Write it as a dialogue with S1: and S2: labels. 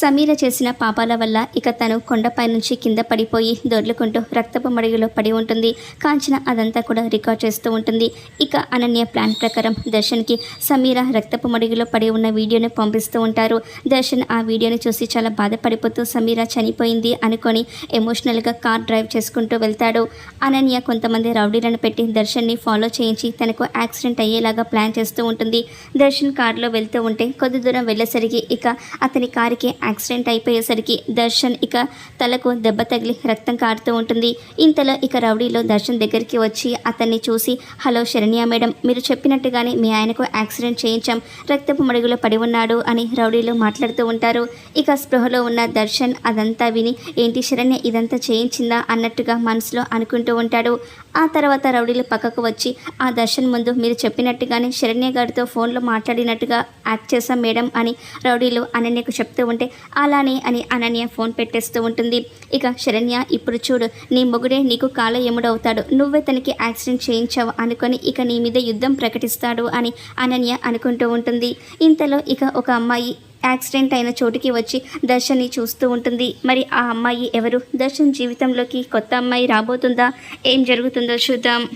S1: సమీర చేసిన పాపాల వల్ల ఇక తను కొండపై నుంచి కింద పడిపోయి దొర్లుకుంటూ రక్తపు మడుగులో పడి ఉంటుంది. కాంచన అదంతా కూడా రికార్డ్ చేస్తూ ఉంటుంది. ఇక అనన్య ప్లాన్ ప్రకారం దర్శన్కి సమీర రక్తపు మడుగులో పడి ఉన్న వీడియోని పంపిస్తూ ఉంటారు. దర్శన్ ఆ వీడియోని చూసి చాలా బాధపడిపోతూ సమీర చనిపోయింది అనుకొని ఎమోషనల్గా కార్ డ్రైవ్ చేసుకుంటూ వెళ్తాడు. అనన్య కొంతమంది రౌడీలను పెట్టి దర్శన్ని ఫాలో చేయించి తనకు యాక్సిడెంట్ అయ్యేలాగా ప్లాన్ చేస్తూ ఉంటుంది. దర్శన్ కారులో వెళ్తూ ఉంటే కొద్ది దూరం వెళ్ళేసరికి ఇక అతని కారుకి యాక్సిడెంట్ అయిపోయేసరికి దర్శన్ ఇక తలకు దెబ్బ తగిలి రక్తం కారుతూ ఉంటుంది. ఇంతలో ఇక రౌడీలో దర్శన్ దగ్గరికి వచ్చి అతన్ని చూసి హలో శరణ్య మేడం మీరు చెప్పినట్టుగానే మీ ఆయనకు యాక్సిడెంట్ చేయించాం. రక్తపు మడుగులో పడి ఉన్నాడు అని రౌడీలు మాట్లాడుతూ ఉంటారు. ఇక స్పృహలో ఉన్న దర్శన్ అదంతా విని ఏంటి శరణ్య ఇదంతా చేయించిందా? అన్నట్టుగా మనసులో అనుకుంటూ ఉంటాడు. ఆ తర్వాత రౌడీలు పక్కకు వచ్చి ఆ దర్శన్ ముందు మీరు చెప్పినట్టుగానే శరణ్య గారితో ఫోన్లో మాట్లాడినట్టుగా యాక్ట్ చేశాం మేడం అని రౌడీలు అనన్యకు చెప్తూ ఉంటే అలానే అని అనన్య ఫోన్ పెట్టేస్తూ ఉంటుంది. ఇక శరణ్య ఇప్పుడు చూడు నీ మొగుడే నీకు కాల ఎముడవుతాడు నువ్వే తనకి యాక్సిడెంట్ చేయించావు అనుకొని ఇక నీ మీద యుద్ధం ప్రకటిస్తాడు అని అనన్య అనుకుంటూ ఉంటుంది. ఇంతలో ఇక ఒక అమ్మాయి యాక్సిడెంట్ అయిన చోటుకి వచ్చి దర్శన్ని చూస్తూ ఉంటుంది. మరి ఆ అమ్మాయి ఎవరు? దర్శన్ జీవితంలోకి కొత్త అమ్మాయి రాబోతుందా? ఏం జరుగుతుందో చూద్దాం.